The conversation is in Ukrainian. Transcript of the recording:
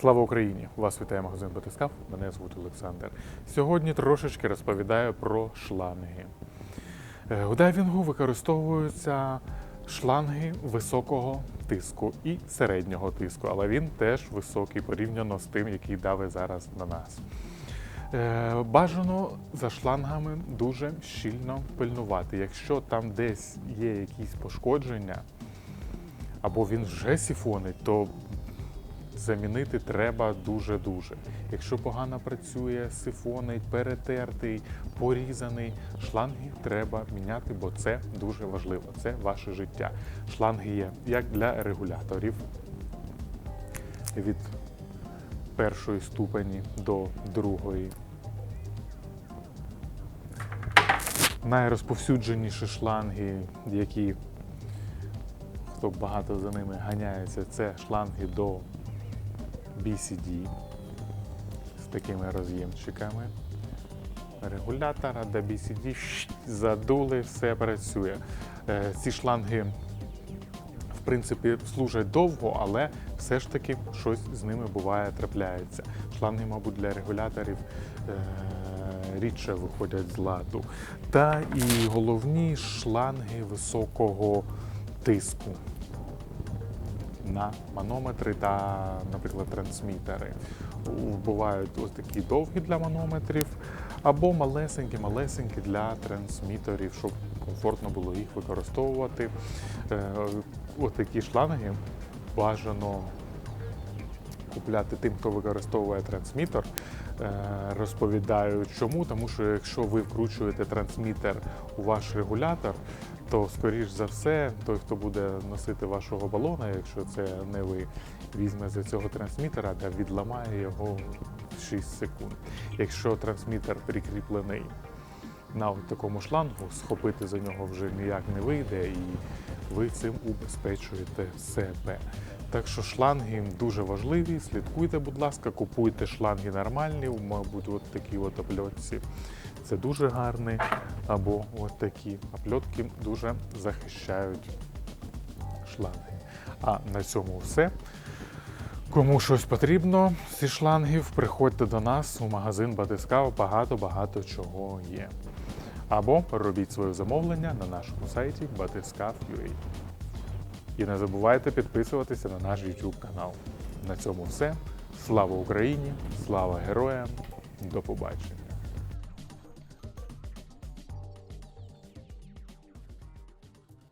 Слава Україні! Вас вітає магазин Батискав. Мене звуть Олександр. Сьогодні трошечки розповідаю про шланги. Е, У дайвінгу використовуються шланги високого тиску і середнього тиску, але він теж високий порівняно з тим, який давить зараз на нас. Е, Бажано за шлангами дуже щільно пильнувати. Якщо там десь є якісь пошкодження, або він вже сіфонить, то замінити треба дуже-дуже. Якщо погано працює, сифонить, перетертий, порізаний, шланги треба міняти, бо це дуже важливо. Це ваше життя. Шланги є як для регуляторів від першої ступені до другої. Найрозповсюдженіші шланги, які хто багато за ними ганяється, це шланги до BCD з такими роз'ємчиками. Регулятора до BCD задули, все працює. Е, Ці шланги, в принципі, служать довго, але все ж таки щось з ними буває, трапляється. Шланги, мабуть, для регуляторів е, рідше виходять з ладу. Та і головні шланги високого тиску на манометри та, наприклад, трансмітери. Бувають ось такі довгі для манометрів, або малесенькі-малесенькі для трансмітерів, щоб комфортно було їх використовувати. Е, Ось такі шланги бажано купляти тим, хто використовує трансмітер. Е, Розповідаю чому, тому що якщо ви вкручуєте трансмітер у ваш регулятор, то скоріш за все, той, хто буде носити вашого балона, якщо це не ви, візьме за цього трансмітера та відламає його в 6 секунд. Якщо трансмітер прикріплений на такому шлангу, схопити за нього вже ніяк не вийде, і ви цим убезпечуєте себе. Так що шланги дуже важливі. Слідкуйте, будь ласка, купуйте шланги нормальні, мабуть, от такі от опльотці. Це дуже гарний. Або от такі опльотки дуже захищають шланги. А на цьому все. Кому щось потрібно зі шлангів, приходьте до нас у магазин Батискав, багато-багато чого є. Або робіть своє замовлення на нашому сайті batiskav.ua. І не забувайте підписуватися на наш YouTube канал. На цьому все. Слава Україні! Слава героям! До побачення!